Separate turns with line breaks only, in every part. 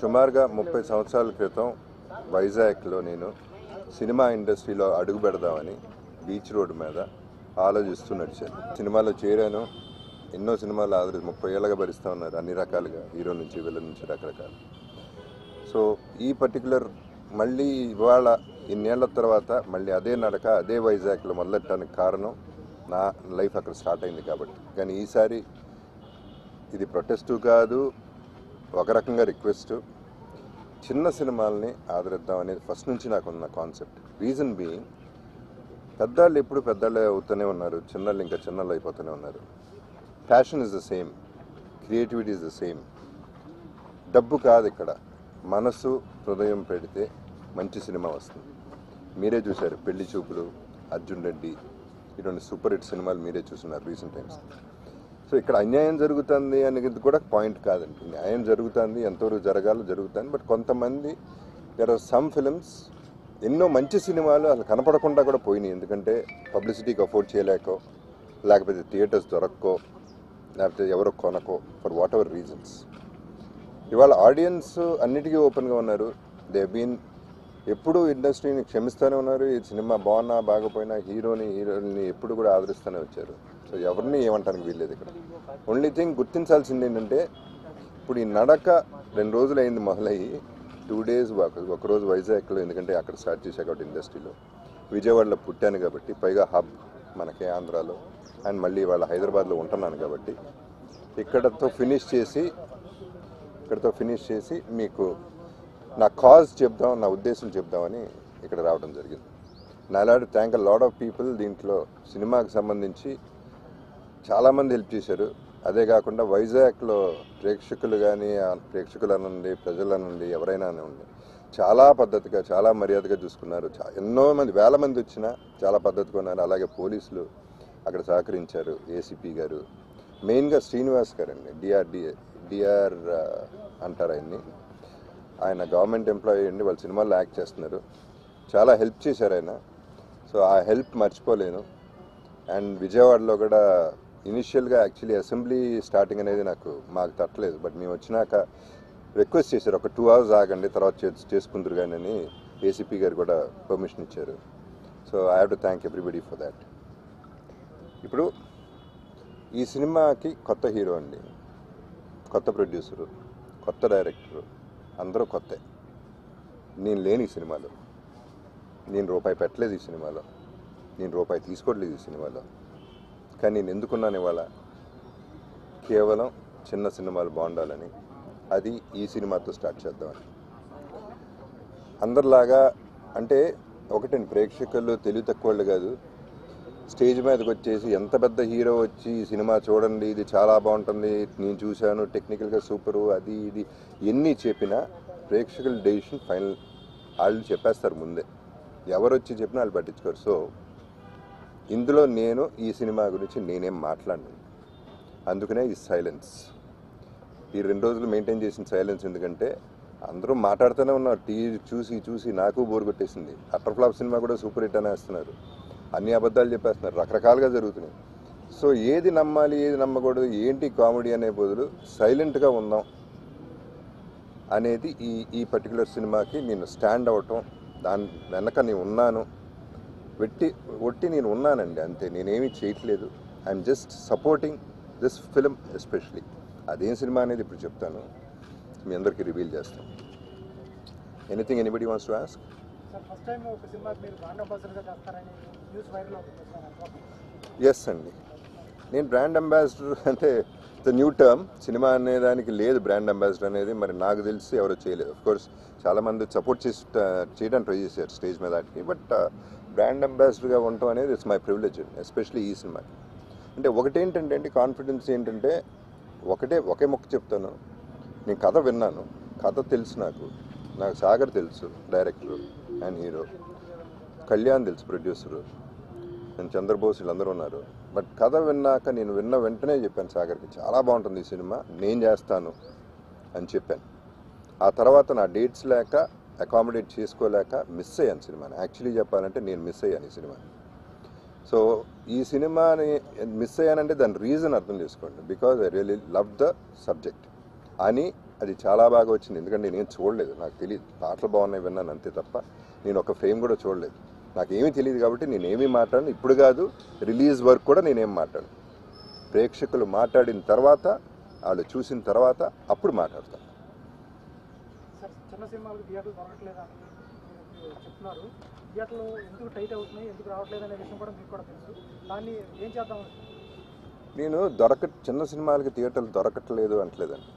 సుమారుగా ముప్పై సంవత్సరాల క్రితం వైజాగ్లో నేను సినిమా ఇండస్ట్రీలో అడుగు పెడదామని బీచ్ రోడ్ మీద ఆలోచిస్తూ నడిచాను. సినిమాలో చేరాను. ఎన్నో సినిమాలు ఆదరి ముప్పై ఏళ్ళగా భరిస్తూ ఉన్నారు. అన్ని రకాలుగా హీరో నుంచి విలన్ నుంచి రకరకాలు. సో ఈ పర్టికులర్ మళ్ళీ ఇవాళ ఇన్నేళ్ళ తర్వాత మళ్ళీ అదే నడక అదే వైజాగ్లో మొదలెట్టడానికి కారణం నా లైఫ్ అక్కడ స్టార్ట్ అయింది కాబట్టి. కానీ ఈసారి ఇది ప్రొటెస్టు కాదు ఒక రకంగా రిక్వెస్ట్. చిన్న సినిమాల్ని ఆదరిద్దాం అనేది ఫస్ట్ నుంచి నాకు ఉన్న కాన్సెప్ట్. రీజన్ బీయింగ్ పెద్దాళ్ళు ఎప్పుడు పెద్దాళ్ళే అవుతూనే ఉన్నారు చిన్నళ్ళు ఇంకా చిన్నళ్ళు అయిపోతూనే ఉన్నారు. Passion is the same creativity is the same డబ్బు కాదు ఇక్కడ మనసు హృదయం పెడితే మంచి సినిమా వస్తుంది. మీరే చూశారు పెళ్ళి చూపులు అర్జున్ రెడ్డి ఇటువంటి సూపర్ హిట్ సినిమాలు మీరే చూస్తున్నారు రీసెంట్ టైమ్స్. సో ఇక్కడ అన్యాయం జరుగుతుంది అనేది కూడా పాయింట్ కాదండి. న్యాయం జరుగుతుంది ఎంతవరకు జరగాలో జరుగుతుంది. బట్ కొంతమంది దర్ ఆర్ సమ్ ఫిలిమ్స్ ఎన్నో మంచి సినిమాలు అసలు కనపడకుండా కూడా పోయినాయి. ఎందుకంటే పబ్లిసిటీకి అఫోర్డ్ చేయలేకో లేకపోతే థియేటర్స్ దొరక్కో లేకపోతే ఎవరో కొనకో ఫర్ వాట్ ఎవర్ రీజన్స్ ఇవాళ ఆడియన్స్ అన్నిటికీ ఓపెన్గా ఉన్నారు. దే బీన్ ఎప్పుడు ఇండస్ట్రీని క్షమిస్తూనే ఉన్నారు. ఈ సినిమా బాగున్నా బాగపోయినా హీరోని హీరోని ఎప్పుడు కూడా ఆదరిస్తూనే వచ్చారు. సో ఎవరిని ఏమంటానికి వీల్లేదు ఇక్కడ. ఓన్లీ థింగ్ గుర్తించాల్సింది ఏంటంటే ఇప్పుడు ఈ నడక రెండు రోజులు అయింది మొదలయ్యి టూ డేస్ ఒకరోజు వైజాగ్లో ఎందుకంటే అక్కడ స్టార్ట్ చేశా కాబట్టి ఇండస్ట్రీలో. విజయవాడలో పుట్టాను కాబట్టి పైగా హబ్ మనకి ఆంధ్రాలో. అండ్ మళ్ళీ వాళ్ళ హైదరాబాద్లో ఉంటున్నాను కాబట్టి ఇక్కడతో ఫినిష్ చేసి ఇక్కడతో ఫినిష్ చేసి మీకు నా కాజ్ చెప్దాం నా ఉద్దేశం చెప్దామని ఇక్కడ రావడం జరిగింది. నాలాడు థ్యాంక్ లాడ్ ఆఫ్ పీపుల్ దీంట్లో సినిమాకి సంబంధించి చాలామంది హెల్ప్ చేశారు. అదే కాకుండా వైజాగ్లో ప్రేక్షకులు కానీ ప్రేక్షకులు అనండి ప్రజలు అనండి ఎవరైనా అనండి చాలా పద్ధతిగా చాలా మర్యాదగా చూసుకున్నారు. చా- ఎన్నో మంది వేల మంది వచ్చినా చాలా పద్ధతిగా ఉన్నారు. అలాగే పోలీసులు అక్కడ సహకరించారు ఏసీపీ గారు. మెయిన్గా శ్రీనివాస్ గారు అండి డిఆర్డిఏ డిఆర్ అంటారు ఆయన్ని. ఆయన గవర్నమెంట్ ఎంప్లాయీ అండి వాళ్ళు సినిమాల్లో యాక్ట్ చేస్తున్నారు. చాలా హెల్ప్ చేశారు ఆయన. సో ఆ హెల్ప్ మర్చిపోలేను. అండ్ విజయవాడలో కూడా ఇనిషియల్గా యాక్చువల్లీ అసెంబ్లీ స్టార్టింగ్ అనేది నాకు మాకు తట్టలేదు. బట్ మేము వచ్చినాక రిక్వెస్ట్ చేశారు. ఒక టూ అవర్స్ ఆగండి తర్వాత చేసు చేసుకుందరు కానీ అని ఏసీపీ గారు కూడా పర్మిషన్ ఇచ్చారు. So I have to thank everybody for that ఇప్పుడు ఈ సినిమాకి కొత్త హీరో అండి. కొత్త ప్రొడ్యూసరు కొత్త డైరెక్టరు అందరూ కొత్త. నేను లేని ఈ సినిమాలో. నేను రూపాయి పెట్టలేదు ఈ సినిమాలో. నేను రూపాయి తీసుకోవట్లేదు ఈ సినిమాలో. కానీ నేను ఎందుకున్నాను ఇవాళ? కేవలం చిన్న సినిమాలు బాగుండాలని. అది ఈ సినిమాతో స్టార్ట్ చేద్దామని. అందరిలాగా అంటే ఒకటి ప్రేక్షకులు తెలివి తక్కువ వాళ్ళు కాదు. స్టేజ్ మీదకి వచ్చేసి ఎంత పెద్ద హీరో వచ్చి ఈ సినిమా చూడండి ఇది చాలా బాగుంటుంది నేను చూశాను టెక్నికల్గా సూపరు అది ఇది ఎన్ని చెప్పినా ప్రేక్షకుల డెసిషన్ ఫైనల్ వాళ్ళు చెప్పేస్తారు ముందే. ఎవరు వచ్చి చెప్పినా వాళ్ళు పట్టించుకోరు. సో ఇందులో నేను ఈ సినిమా గురించి నేనేం మాట్లాడను. అందుకనే ఈ సైలెన్స్ ఈ రెండు రోజులు మెయింటైన్ చేసిన సైలెన్స్ ఎందుకంటే అందరూ మాట్లాడుతూనే ఉన్నారు. టీవీ చూసి చూసి నాకు బోర్ కొట్టేసింది. అటర్ ఫ్లాప్ సినిమా కూడా సూపర్ హిట్ అనేస్తున్నారు అన్ని అబద్ధాలు చెప్పేస్తున్నారు. రకరకాలుగా జరుగుతున్నాయి. సో ఏది నమ్మాలి ఏది నమ్మకూడదు ఏంటి కామెడీ అనే బదులు సైలెంట్గా ఉందాం అనేది ఈ ఈ పర్టికులర్ సినిమాకి నేను స్టాండ్ అవటం దాని వెనక నేను ఉన్నాను. వెట్టి ఒట్టి నేను ఉన్నానండి అంతే. నేనేమీ చేయట్లేదు. I'm just supporting this film especially అదేం సినిమా అనేది ఇప్పుడు చెప్తాను. మీ అందరికీ రివీల్ చేస్తాం anything anybody wants to ask
first time ఒక మీరు బ్రాండ్ అంబాసిడర్గా చేస్తారని న్యూస్ వైరల్ అవుతుంది
ఎస్ అండి. నేను బ్రాండ్ అంబాసిడర్ అంటే ద న్యూ టర్మ్ సినిమా అనే దానికి లేదు బ్రాండ్ అంబాసిడర్ అనేది. మరి నాకు తెలిసి ఎవరు చేయలేదు. కోర్స్ చాలామంది సపోర్ట్ చేసి చేయడానికి ట్రై చేశారు స్టేజ్ మీద వాటికి. బట్ బ్రాండ్ అంబాసిడర్గా ఉండటం అనేది ఇట్స్ మై ప్రివిలేజ్ ఎస్పెషల్లీ ఈ సినిమాకి. అంటే ఒకటేంటంటే అండి కాన్ఫిడెన్స్ ఏంటంటే ఒకటే ఒకే మొక్క చెప్తాను. నేను కథ విన్నాను. కథ తెలుసు నాకు. నాకు సాగర్ తెలుసు డైరెక్టర్ అండ్ హీరో. కళ్యాణ్ తెలుసు ప్రొడ్యూసరు. నేను చంద్రబోస్ వీళ్ళందరూ ఉన్నారు. బట్ కథ విన్నాక నేను విన్న వెంటనే చెప్పాను సాగర్కి చాలా బాగుంటుంది ఈ సినిమా నేను చేస్తాను అని చెప్పాను. ఆ తర్వాత నా డేట్స్ లేక అకామిడేట్ చేసుకోలేక మిస్ అయ్యాను సినిమాని. యాక్చువల్లీ చెప్పాలంటే నేను మిస్ అయ్యాను ఈ సినిమాని. సో ఈ సినిమాని మిస్ అయ్యానంటే దాని రీజన్ అర్థం చేసుకోండి. Because I really love the subject అని అది చాలా బాగా వచ్చింది. ఎందుకంటే నేను చూడలేదు. నాకు తెలియదు పాటలు బాగున్నాయి విన్నాను అంతే తప్ప. నేను ఒక ఫ్రేమ్ కూడా చూడలేదు. నాకు ఏమీ తెలియదు కాబట్టి నేను ఏమీ మాట్లాడను. ఇప్పుడు కాదు రిలీజ్ వర్క్ కూడా నేనేం మాట్లాడను. ప్రేక్షకులు మాట్లాడిన తర్వాత వాళ్ళు చూసిన తర్వాత అప్పుడు మాట్లాడతాను నేను దొరక చిన్న సినిమాలకి థియేటర్లు దొరకట్లేదు అంటలేదండి.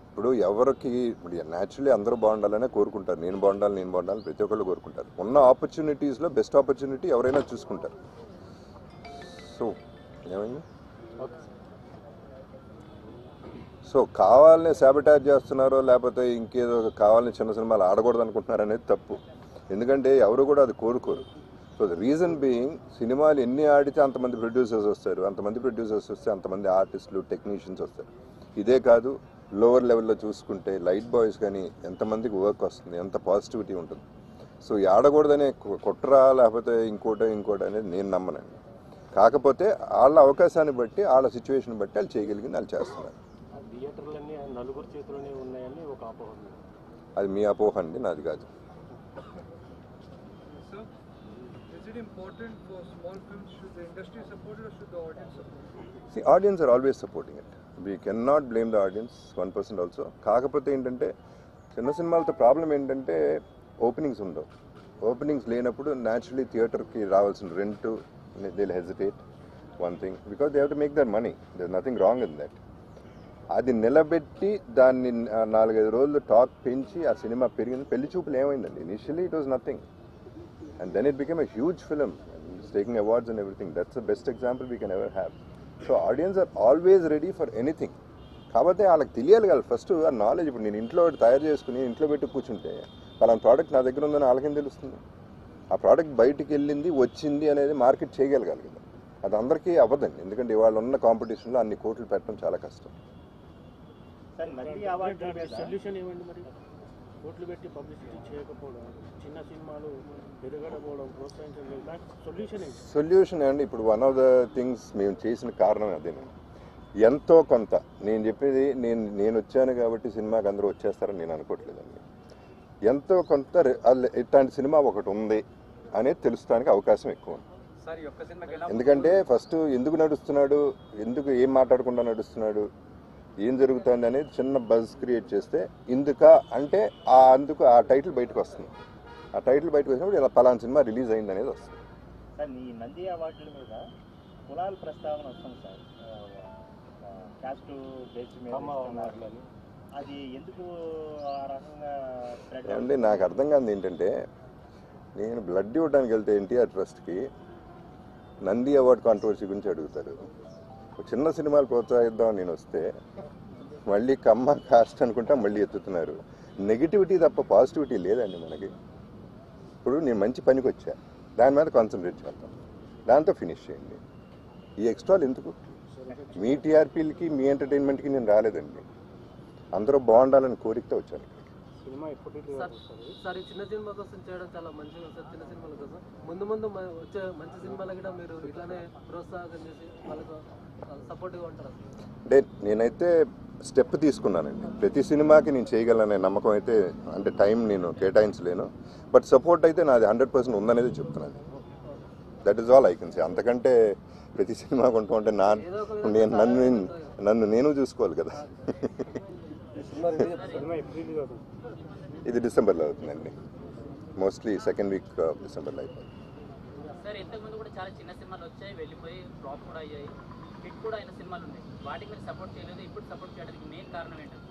ఇప్పుడు ఎవరికి ఇప్పుడు న్యాచురలీ అందరూ బాగుండాలనే కోరుకుంటారు. నేను బాగుండాలి నేను బాగుండాలి ప్రతి ఒక్కళ్ళు కోరుకుంటారు. ఉన్న ఆపర్చునిటీస్లో బెస్ట్ ఆపర్చునిటీ ఎవరైనా చూసుకుంటారు. సో ఏమైంది? సో కావాలని శాబిటాజ్ చేస్తున్నారో లేకపోతే ఇంకేదో కావాలని చిన్న సినిమాలు ఆడకూడదు అనుకుంటున్నారు అనేది తప్పు. ఎందుకంటే ఎవరు కూడా అది కోరుకోరు. సో ద రీజన్ బీయింగ్ సినిమాలు ఎన్ని ఆడితే అంతమంది ప్రొడ్యూసర్స్ వస్తారు అంతమంది ప్రొడ్యూసర్స్ వస్తే అంతమంది ఆర్టిస్టులు టెక్నీషియన్స్ వస్తారు. ఇదే కాదు లోవర్ లెవెల్లో చూసుకుంటే లైట్ బాయ్స్ కానీ ఎంతమందికి వర్క్ వస్తుంది ఎంత పాజిటివిటీ ఉంటుంది. సో ఆడకూడదనే కు- కుట్ర లేకపోతే ఇంకోటి ఇంకోటి అనేది నేను నమ్మనండి. కాకపోతే వాళ్ళ అవకాశాన్ని బట్టి వాళ్ళ సిచ్యువేషన్ బట్టి వాళ్ళు చేయగలిగింది వాళ్ళు చేస్తున్నారు. అది మీ అపోహ అండి నాది కాదు
Sir, is it important for small films? Should the industry support it or should the audience support it?
See, audience are always supporting it. We can not blame the audience one percent also కాకపోతే ఏంటంటే చిన్న సినిమాలతో problem ఏంటంటే openings ఉండవు. Openings లేనప్పుడు naturally థియేటర్కి రావాల్సిన rent they hesitate one thing because they have to make their money there nothing wrong in that అది నిలబెట్టి దాన్ని నాలుగైదు రోజులు టాక్ పెంచి ఆ సినిమా పెరిగింది. పెళ్ళి చూపులు ఏమైందండి? Initially it was nothing and then it became a huge film taking awards and everything that's the best example we can ever have so audience are always ready for anything కాకపోతే వాళ్ళకి తెలియాలి కదా. First ఆ knowledge ఇప్పుడు నేను ఇంట్లో తయారు చేసుకుని ఇంట్లో పెట్టి కూర్చుంటే పలానా ప్రోడక్ట్ నా దగ్గర ఉందని వాళ్ళకేం తెలుస్తుంది? ఆ ప్రోడక్ట్ బయటికి వెళ్ళింది వచ్చింది అనేది మార్కెట్ చేయగలగాలి కదా. అది అందరికీ అవ్వదండి. ఎందుకంటే ఇవాళ ఉన్న కాంపిటీషన్లో అన్ని కోట్లు పెట్టడం చాలా కష్టం.
కోట్లు పెట్టి పబ్లిసిటీ చేయకపోవడం చిన్న సినిమాలు ఎదగడపోవడం ప్రోత్సహించడం దానికి సొల్యూషన్
సొల్యూషన్ అండి ఇప్పుడు వన్ ఆఫ్ ద థింగ్స్ మేము చేసిన కారణం అదేనండి ఎంతో కొంత నేను చెప్పేది నేను నేను వచ్చాను కాబట్టి సినిమాకి అందరూ వచ్చేస్తారని నేను అనుకోవట్లేదండి. ఎంతో కొంత ఇట్లాంటి సినిమా ఒకటి ఉంది అనేది తెలుస్తానికి అవకాశం ఎక్కువ ఉంది.
సార్ ఈ ఒక్క సినిమాకి ఎలా
ఎందుకంటే ఫస్ట్ ఎందుకు నడుస్తున్నాడు ఎందుకు ఏం మాట్లాడకుండా నడుస్తున్నాడు ఏం జరుగుతుంది అనేది చిన్న బజ్ క్రియేట్ చేస్తే ఇందుక అంటే ఆ అందుకు ఆ టైటిల్ బయటకు వస్తుంది. ఆ టైటిల్ బయటకు వచ్చినప్పుడు ఇలా పలానా సినిమా రిలీజ్ అయింది అనేది వస్తుంది.
సార్ ఈ నంది అవార్డుల మీద కులాల ప్రస్తావన వస్తుంది సార్. క్యాస్ట్ బేస్ మీద అది ఎందుకు ఆ రకంగా
నాకు అర్థం కాదు ఏంటంటే నేను బ్లడ్ ఇవ్వడానికి వెళ్తే ఎన్టీఆర్ ట్రస్ట్కి నంది అవార్డ్ కాంట్రవర్సీ గురించి అడుగుతారు. చిన్న సినిమాలు ప్రోత్సహిద్దాం నేను వస్తే మళ్ళీ కమ్మ కాస్ట్ అనుకుంటా మళ్ళీ ఎత్తుతున్నారు. నెగిటివిటీ తప్ప పాజిటివిటీ లేదండి మనకి. ఇప్పుడు నేను మంచి పనికి వచ్చా. దాని మీద కాన్సన్ట్రేట్ చేద్దాం. దాంతో ఫినిష్ చేయండి. ఈ ఎక్స్ట్రాలు ఎందుకు? మీ టీఆర్పీలకి మీ ఎంటర్టైన్మెంట్కి నేను రాలేదండి. అందరూ బాగుండాలని కోరికతో వచ్చాను
సినిమా ఎప్పుడు
సార్ సార్ ఈ చిన్న సినిమా కోసం చేయడం చాలా మంచిగా సార్ చిన్న సినిమాల కోసం. ముందు ముందు వచ్చే మంచి సినిమాలు కూడా మీరు ఇట్లానే ప్రోత్సాహం చేసి వాళ్ళకు సపోర్ట్గా ఉంటారు
అంటే నేనైతే స్టెప్ తీసుకున్నానండి. ప్రతి సినిమాకి నేను చేయగలననే నమ్మకం అయితే అంటే టైం నేను కేటాయించలేను. బట్ సపోర్ట్ అయితే నాది హండ్రెడ్ పర్సెంట్ ఉందనేది చెప్తున్నాను. That is all I can say అంతకంటే ప్రతి సినిమా కొంటూ ఉంటే నా నేను నన్ను నన్ను నేను చూసుకోవాలి కదా
సినిమా ఎప్పుడు రిలీజ్ అవుతుంది
ఇది డిసెంబర్లో అవుతుందండి. మోస్ట్లీ సెకండ్ వీక్ డిసెంబర్లో అయిపోతుంది.
సార్ ఇంతకుముందు కూడా చాలా చిన్న సినిమాలు వచ్చాయి వెళ్ళిపోయి ఫ్లాప్ కూడా అయ్యాయి. హిట్ కూడా అయిన సినిమాలు ఉన్నాయి. వాటికి మీరు సపోర్ట్ చేయలేదు ఇప్పుడు సపోర్ట్ చేయడానికి మెయిన్ కారణం ఏంటంటే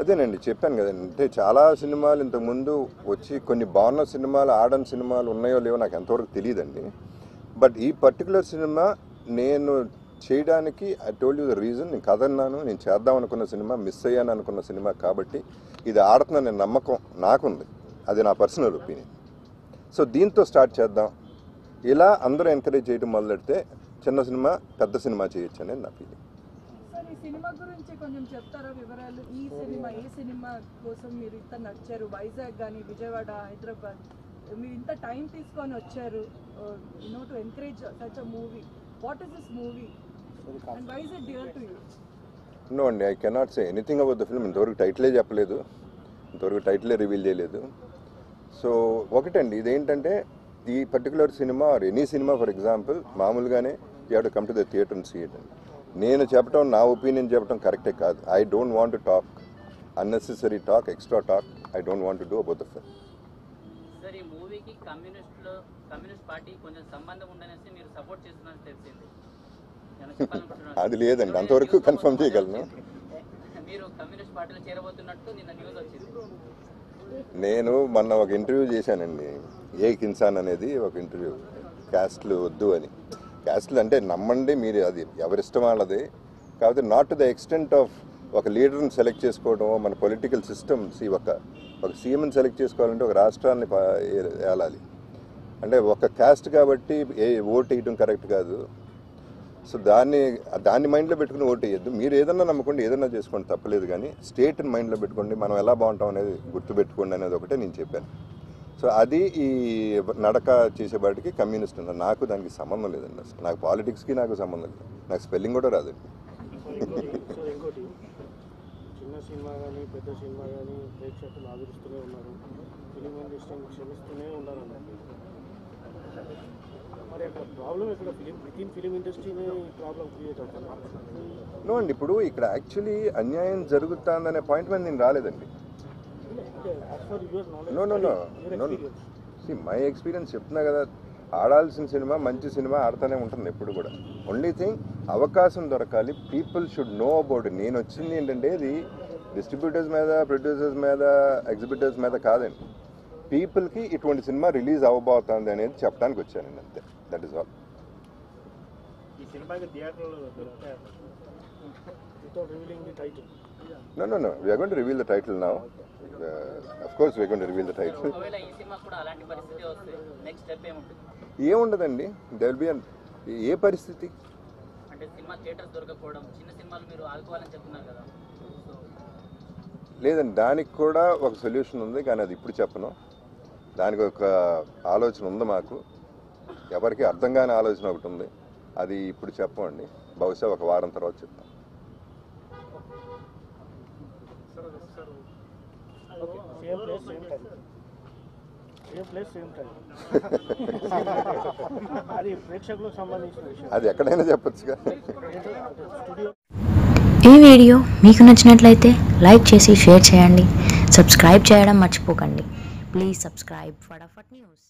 అదేనండి చెప్పాను కదండి. అంటే చాలా సినిమాలు ఇంతకుముందు వచ్చి కొన్ని బాగున్న సినిమాలు ఆడని సినిమాలు ఉన్నాయో లేవో నాకు ఎంతవరకు తెలియదండి. బట్ ఈ పర్టికులర్ సినిమా నేను చేయడానికి I told you the reason నేను కదన్నాను నేను చేద్దాం అనుకున్న సినిమా మిస్ అయ్యాను అనుకున్న సినిమా కాబట్టి ఇది ఆడుతుందనే నమ్మకం నాకుంది. అది నా పర్సనల్ ఒపీనియన్ సో దీంతో స్టార్ట్ చేద్దాం. ఇలా అందరూ ఎంకరేజ్ చేయడం మొదలెడితే చిన్న సినిమా పెద్ద సినిమా చేయొచ్చు అనేది నా ఫీలింగ్
ఈ సినిమా గురించి కొంచెం చెప్తారా వివరాలు? ఈ సినిమా ఏ సినిమా కోసం మీరు ఇంత నచ్చారు? వైజాగ్ కానీ విజయవాడ హైదరాబాద్ మీరు ఇంత టైం తీసుకొని వచ్చారు. No to encourage such a movie what is this movie
no అండి I cannot say anything about the film ఇంతవరకు టైటిలే చెప్పలేదు. ఇంతవరకు టైటిలే రివీల్ చేయలేదు. సో ఒకటండి ఇదేంటంటే ఈ పర్టికులర్ సినిమా ఆర్ ఎనీ సినిమా ఫర్ ఎగ్జాంపుల్ మామూలుగానే you to come to the theatre and see it అండి నేను చెప్పడం నా ఒపీనియన్ చెప్పడం కరెక్టే కాదు. I don't want to talk unnecessary talk extra talk I don't want to do about the film
sir ఈ మూవీకి కమ్యూనిస్టులో కమ్యూనిస్ట్ పార్టీ కొంచెం సంబంధం ఉండనేసి మీరు సపోర్ట్ చేస్తున్నారని తెలిసింది?
అది లేదండి అంతవరకు కన్ఫర్మ్ చేయగలను. నేను మొన్న ఒక ఇంటర్వ్యూ చేశానండి. ఏ కిన్సాన్ అనేది ఒక ఇంటర్వ్యూ క్యాస్ట్లు వద్దు అని. క్యాస్ట్లు అంటే నమ్మండి మీరు అది ఎవరిష్టం వాళ్ళది. కాకపోతే not to the extent of ఒక లీడర్ని సెలెక్ట్ చేసుకోవడం మన పొలిటికల్ సిస్టమ్స్ ఒక ఒక సీఎంని సెలెక్ట్ చేసుకోవాలంటే ఒక రాష్ట్రాన్ని ఏలాలి. అంటే ఒక క్యాస్ట్ కాబట్టి ఏ ఓటు వేయడం కరెక్ట్ కాదు. సో దాన్ని దాన్ని మైండ్లో పెట్టుకుని ఓటు వేయద్దు. మీరు ఏదన్నా నమ్ముకోండి ఏదన్నా చేసుకోండి తప్పలేదు కానీ స్టేట్ని మైండ్లో పెట్టుకోండి మనం ఎలా బాగుంటాం అనేది గుర్తుపెట్టుకోండి అనేది ఒకటే నేను చెప్పాను. సో అది ఈ నడక చేసేవాటికి కమ్యూనిస్ట్ అన్న నాకు దానికి సంబంధం లేదండి అసలు. నాకు పాలిటిక్స్కి నాకు సంబంధం లేదు. నాకు స్పెల్లింగ్ కూడా
రాదు చిన్న సినిమా కానీ పెద్ద సినిమా కానీ ప్రేక్షకులు ఆదరిస్తూనే ఉన్నారు. ఫిలిం ఇండస్ట్రీని క్షమిస్తూనే ఉన్నారు
నో అండి ఇప్పుడు ఇక్కడ యాక్చువల్లీ అన్యాయం జరుగుతుందనే పాయింట్ మీద నేను రాలేదండి. No no no no see my experience చెప్తున్నా కదా ఆడాల్సిన సినిమా మంచి సినిమా ఆడుతూనే ఉంటుంది ఎప్పుడు కూడా. ఓన్లీ థింగ్ అవకాశం దొరకాలి. పీపుల్ షుడ్ నో అబౌట్ నేను వచ్చింది ఏంటంటే ఇది డిస్ట్రిబ్యూటర్స్ మీద ప్రొడ్యూసర్స్ మీద ఎగ్జిబిటర్స్ మీద కాదండి. పీపుల్కి ఇటువంటి సినిమా రిలీజ్ అవ్వబోతుంది అనేది చెప్పడానికి వచ్చానండి అంతే. That is all
the title
now of course we're gonna reveal the title
ఒకవేళ ఈ సినిమా కూడా అలాంటి పరిస్థితి వస్తే నెక్స్ట్ స్టెప్ ఏముంటుంది?
ఏముండదండి. దెల్ బి ఏ పరిస్థితి? లేదండి. దానికి కూడా ఒక సొల్యూషన్ ఉంది కానీ అది ఇప్పుడు చెప్పను. దానికి ఒక ఆలోచన ఉంది మాకు. ఎవరికి అర్థం కాని ఆలోచన ఒకటి ఉంది. అది ఇప్పుడు చెప్పండి. బహుశా ఒక వారం తర్వాత చెప్తాం.
Same place same time same place same time
అది ఎక్కడైనా చెప్పొచ్చుగా.
స్టూడియో
ఈ వీడియో మీకు నచ్చినట్లయితే లైక్ చేసి షేర్ చేయండి. సబ్స్క్రైబ్ చేయడం మర్చిపోకండి. Please subscribe Fatafat news.